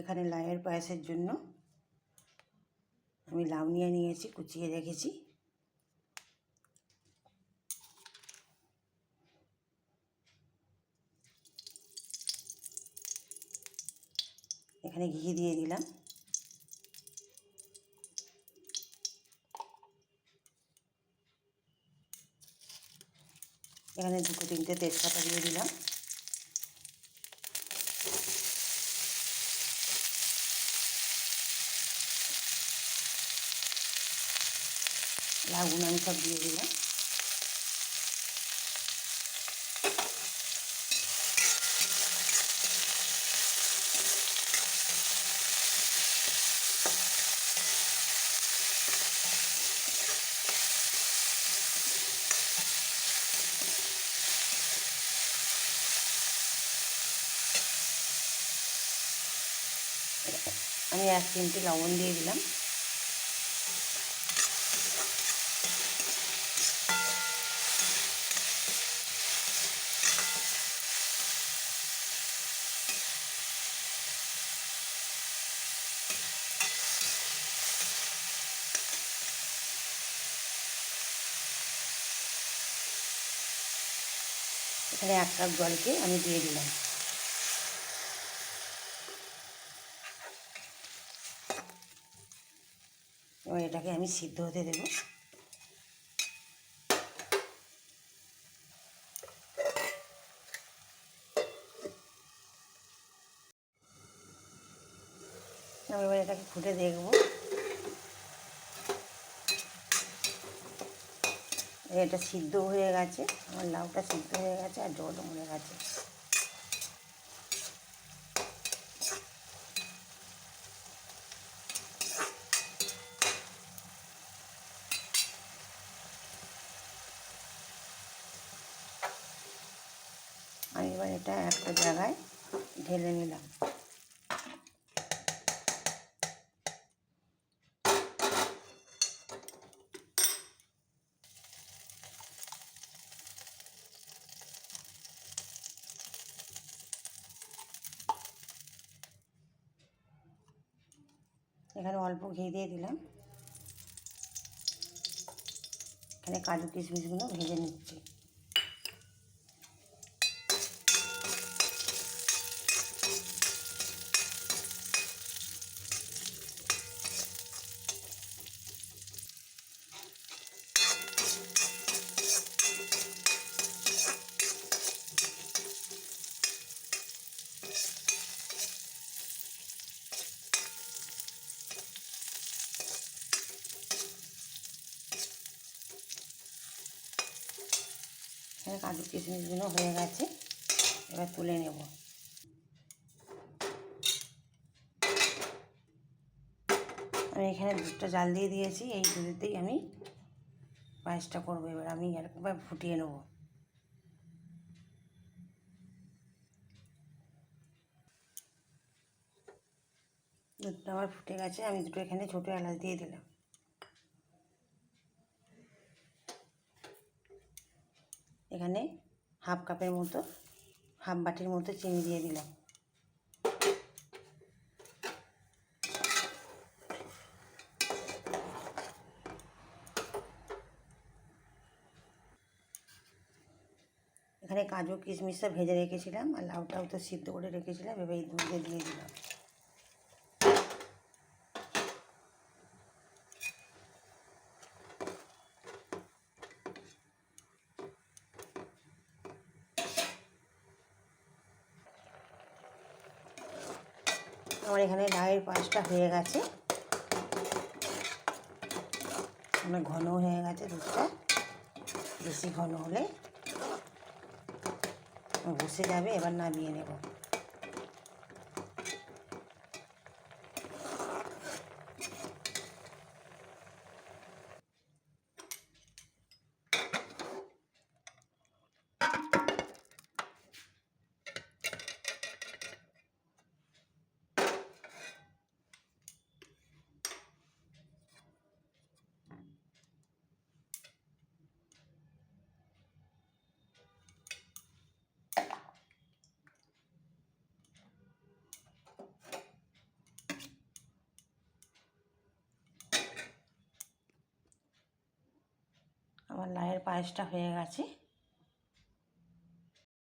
এখানে লাউয়ের পায়েসের জন্য আমি লাউ নিয়ে নিয়েছি, কুচিয়ে রেখেছি। এখানে ঘি দিয়ে দিলাম। এখানে দুটো তিনটে তেজপাতা দিয়ে দিলাম। লাউগুলো আমি সব দিয়ে দিলাম। আমি এক চিমটি লবণ দিয়ে দিলাম। এখানে এক কাপ জলকে আমি দিয়ে দিলাম। এবার এটাকে আমি সিদ্ধ হতে দেবো। আমি এবার এটাকে ফুটে দেখব। এটা সিদ্ধ হয়ে গেছে, আমার লাউটা সিদ্ধ হয়ে গেছে আর জলও মরে গেছে। আমি এবার এটা একটা জায়গায় ঢেলে নিলাম। এখানে অল্প ঘি দিয়ে দিলাম। এখানে কাজু কিশমিশগুলো ভেজে নিচ্ছি। এখানে কাজু কিশমিশগুলো হয়ে গেছে, এবার তুলে নেব। আমি এখানে দুধটা জাল দিয়ে দিয়েছি, এই দুধেতেই আমি পায়েসটা করব, এবার আমি এরকমভাবে ফুটিয়ে নেব। দুধটা আমার ফুটে গেছে, আমি দুটো এখানে ছোটো এলাচ দিয়ে দিলাম। এখানে হাফ কাপের মতো, হাফ বাটির মতো চিনি দিয়ে দিলাম। এখানে কাজু কিশমিশটা ভেজে রেখেছিলাম আর লাউটাও তো সিদ্ধ করে রেখেছিলাম, এবার এই দুধে দিয়ে দিলাম। আমার এখানে লাউয়ের পাশটা হয়ে গেছে। অনেক ঘন হয়ে গেছে দুধটা। বেশি ঘন হলে বসে যাবে, এবার নামিয়ে নেব। আমার লায়ের পায়েসটা হয়ে গেছে।